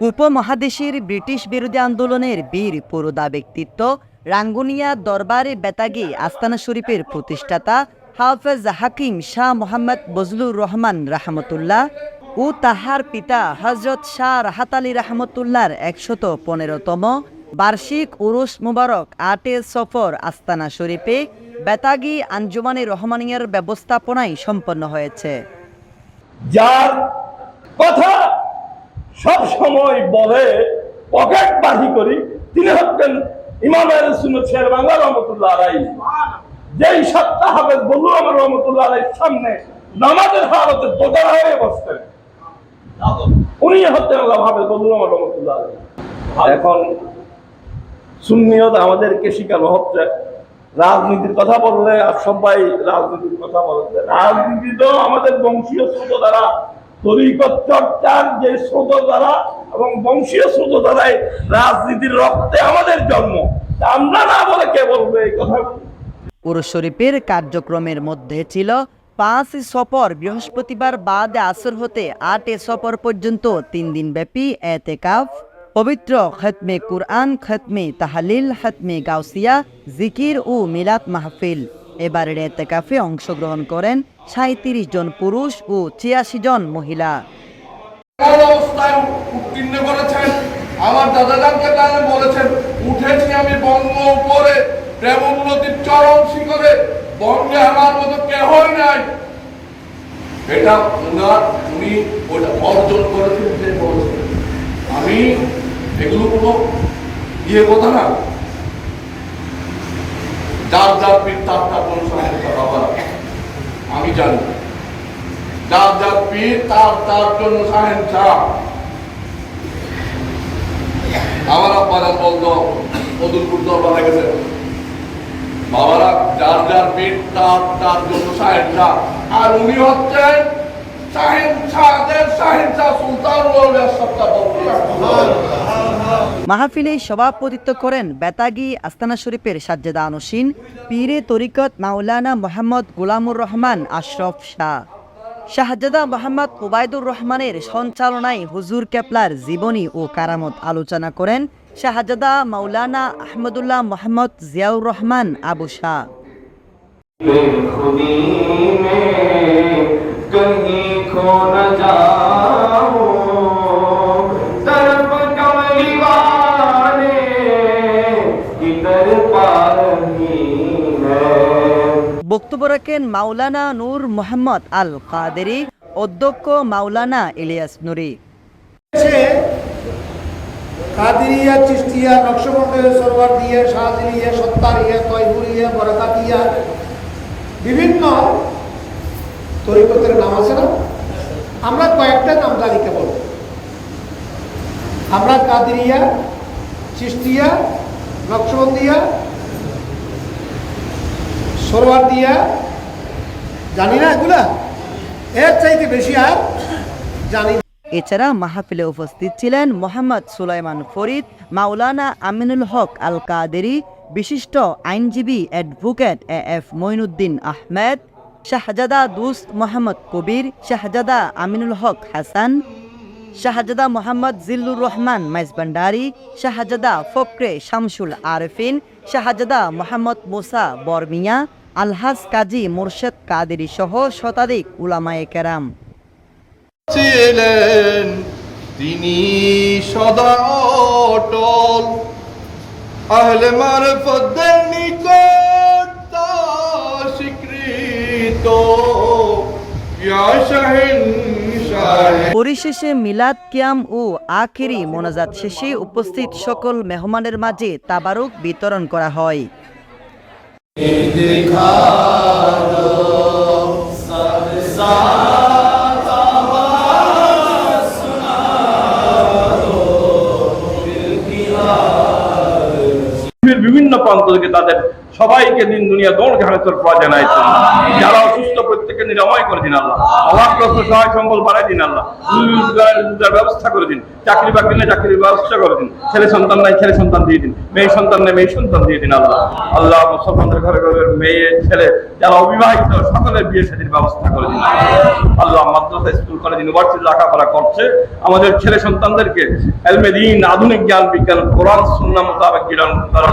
উপমহাদেশের ব্রিটিশ বিরোধী আন্দোলনের বীর পুরোদা ব্যক্তিত্ব রাঙ্গুনিয়া দরবারে বেতাগি আস্তানা শরীফের প্রতিষ্ঠাতা হাফেজ হাকিম শাহ মোহাম্মদ বজলুর রহমান রাহমতুল্লাহ ও তাহার পিতা হজরত শাহ রাহাত আলী রাহমতুল্লাহর একশত পনেরোতম বার্ষিক উরুস মুবারক আটে সফর আস্তানা শরীফে বেতাগি আঞ্জুমানে রহমানিয়ার ব্যবস্থাপনায় সম্পন্ন হয়েছে। যার কথা সব সময় বলে, পকেট বাহি করি। তিনি হচ্ছেন ইমামের সুন্নত শের বাংলা রহমতুল্লাহ আলাই যেই সপ্তাহ হবে বলু আমার রহমতুল্লাহ আলাইর সামনে নামাজের হালতে দোতারা হয়ে বসতেন উনি হচ্ছেন আল্লাহ ভাবে বলু আমার রহমতুল্লাহ আলাই এখন সুন্নিয়ত আমাদেরকে শিখানো হচ্ছে। রাজনীতির কথা বললে আর সবাই রাজনীতির কথা বলছে রাজনীতি তো আমাদের বংশীয় স্রোত দ্বারা তরিকত যে এবং বংশীয় রাজনীতির রক্তে আমাদের জন্ম। আমরা না বলে কে এই উরুস শরীফের কার্যক্রমের মধ্যে ছিল পাঁচ সফর। বৃহস্পতিবার বাদে আসর হতে আট সফর পর্যন্ত তিন দিন ব্যাপী এতেকাফ। পবিত্র খতমে কুরআন, খতমে তাহালিল, খতমে গাউসিয়া, জিকির ও মিলাদ মাহফিল। এবারের এতেকাফে অংশগ্রহণ করেন সাঁত্রিশ জন পুরুষ ও ছিয়াশি জন মহিলা। আমার বলেছেন, উঠেছি আমি বঙ্গ উপরে। প্রেম উন্নতির চরম শিখরে বঙ্গে আমার মতো কেহই নাই। এটা উনার উনি ওটা অর্জন করেছেন যে আমি এগুলো কোনো ইয়ে কথা না। যার যার পীর, তার তার সমস্যা বাবা। আমি জানি। যার যার পীর, তার তার জন্য সাহেব শাহ আমার আব্বারা বলতো মধুরপুর দরবারে গেছে। বাবারা, যার যার পীর, তার তার জন্য সাহেব শাহ আর উনি হচ্ছেন সাহেব শাহদের সাহেব শাহ সুলতান সপ্তাহ মাহফিলে সভাপতিত্ব করেন বেতাগি আস্তানা শরীফের সাজ্জাদা আনুসিন পীরে তরিকত মাওলানা মোহাম্মদ গোলামুর রহমান আশরফ শাহ শাহজাদা মোহাম্মদ ওবায়দুর রহমানের সঞ্চালনায় হুজুর কেপলার জীবনী ও কারামত আলোচনা করেন শাহজাদা মাওলানা আহমদুল্লাহ মোহাম্মদ জিয়াউর রহমান আবু শাহ खुदी में कहीं खो न जाओ বক্তব্য রাখেন মাওলানা নূর মোহাম্মদ আল কাদেরি অধ্যক্ষ মাওলানা ইলিয়াস নুরি। কাদিরিয়া চিস্তিয়া নকশবন্দের সরোয়ার দিয়ে শাহজিলিয়া সত্তারিয়া তয়পুরিয়া বরকাতিয়া বিভিন্ন তরিকতের নাম আছে না? আমরা কয়েকটা নাম জানি কেবল আমরা কাদিরিয়া চিস্তিয়া নকশবন্দিয়া সরোয়ার দিয়া, জানি না এগুলা? এর চাইতে বেশি আর জানি এছাড়া মাহফিলে উপস্থিত ছিলেন মোহাম্মদ সুলাইমান ফরিদ, মাওলানা আমিনুল হক আল কাদেরি বিশিষ্ট আইনজীবী advocate A F Moinuddin Ahmed, Shahzada Dost Mohammad Kabir, Shahzada Aminul Haque Hasan, Shahzada Mohammad Zillur Rahman Maizbhandari, Shahzada Fakhre Shamsul Arefin, Shahzada Mohammad Musa Baromia Alhaj Kazi Morshed Qaderi সহ শতাধিক উলামায়ে কেরাম। ছিলেন তিনি সদা অটল। আহলে মারফতদের নিকট স্বীকৃত পরিশেষে মিলাদ কিয়াম ও আখেরি মোনাজাত শেষে উপস্থিত সকল মেহমানের মাঝে তাবারুক বিতরণ করা হয়। In the car, the sun. থেকে তাদের সবাইকে দিন দুনিয়া দৌড় ঘাড়ে তোর পাওয়া জানাইছেন। যারা অসুস্থ প্রত্যেককে নিরাময় করে দিন আল্লাহ। অভাবগ্রস্ত সহায় সম্বল বাড়াই দিন আল্লাহ। ব্যবস্থা করে দিন। চাকরি বাকরি নেই চাকরির ব্যবস্থা করে দিন। ছেলে সন্তান নাই ছেলে সন্তান দিয়ে দিন। মেয়ে সন্তান নেই মেয়ে সন্তান দিয়ে দিন আল্লাহ। আল্লাহ মুসলমানদের ঘরে ঘরে মেয়ে ছেলে যারা অবিবাহিত সকলের বিয়ে সাদির ব্যবস্থা করে দিন কলেজ ইউনিভার্সিটি লেখাপড়া করছে। আমাদের ছেলে সন্তানদেরকে এলমে দিন, আধুনিক জ্ঞান বিজ্ঞান, কোরআন সুন্না মোতাবেক জ্ঞান তারা